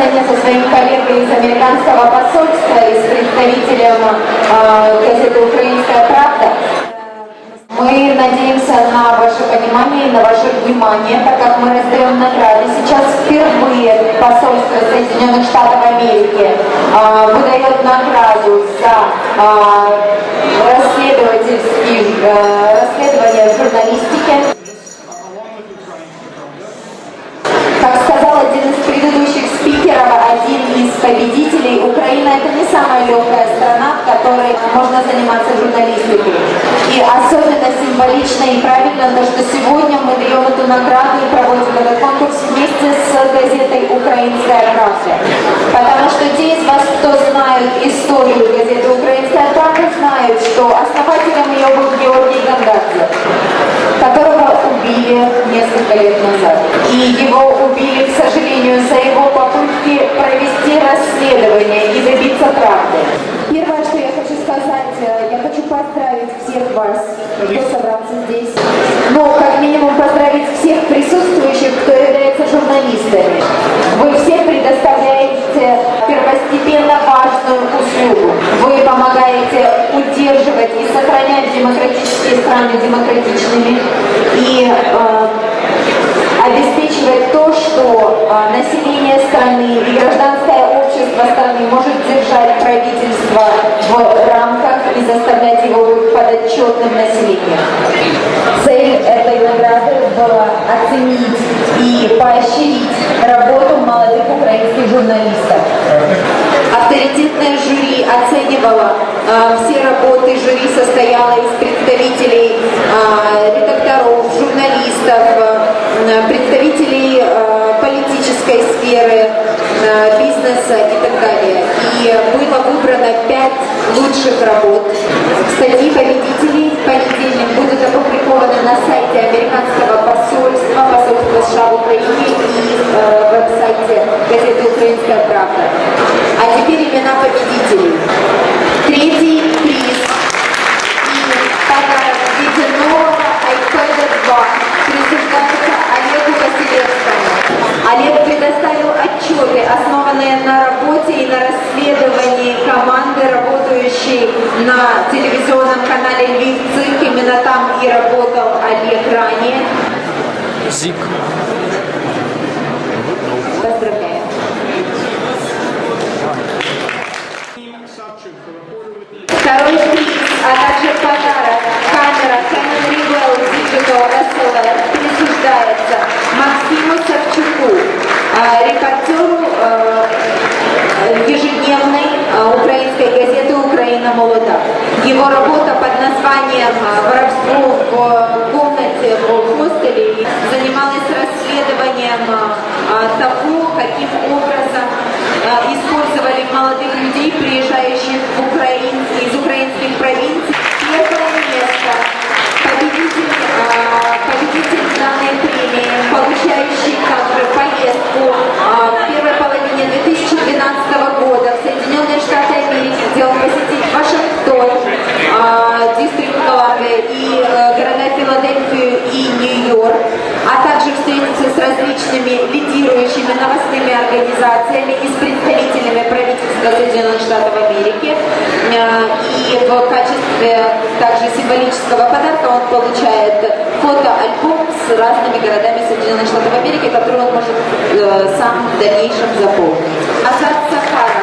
сцене со своим коллегой из американского посольства и с представителем э, газеты «Украинская правда». Мы надеемся на ваше понимание и на ваше внимание, так как мы раздаем награды. Сейчас впервые посольство Соединенных Штатов Америки а, выдает награду за а, расследовательские а, расследования в. Символично и правильно то, что сегодня мы даем эту награду и проводим этот конкурс вместе с газетой «Украинская правда». Потому что те из вас, кто знают историю газеты «Украинская правда», знают, что основателем ее был Георгий Гангадзе которого убили несколько лет назад. И его убили, к сожалению, за его попытки провести расследование и добиться правды. Первое, что я хочу сказать, э, я хочу поздравить всех вас, кто собрался здесь. Ну, как минимум поздравить всех присутствующих, кто является журналистами. Вы все предоставляете первостепенно важную услугу. Вы помогаете удерживать и сохранять демократические страны демократичными и э, обеспечивать то, что э, население страны и гражданское общество страны может населению. Цель этой награды была оценить и поощрить работу молодых украинских журналистов. Авторитетное жюри оценивало э, все работы. Жюри состояло из представителей э, редакторов, журналистов, э, представителей э, политической сферы, э, бизнеса и так далее. И было выбрано пять лучших работ. Статьи победителей в веб-сайте газеты «Украинская правда». А теперь имена победителей. Третий приз и подарок в виде нового iPad 2 присуждается Олегу Василевскому. Олег предоставил отчеты, основанные на работе и на расследовании команды, работающей на телевизионном канале Львив Цирк. Именно там и работал Олег ранее. Зик. Поздравляю. Второй приз, а также подарок камера Canon Rebel Digital SLR присуждается Максиму Савчуку, репортеру ежедневной украинской газеты «Украина молода». Его работа под названием «Воровство в комнате в хостеле» организациями и с представителями правительства Соединенных Штатов Америки. Э, И в качестве также символического подарка он получает фотоальбом с разными городами Соединенных Штатов Америки, который он может э, сам в дальнейшем заполнить. Азат Сахаров,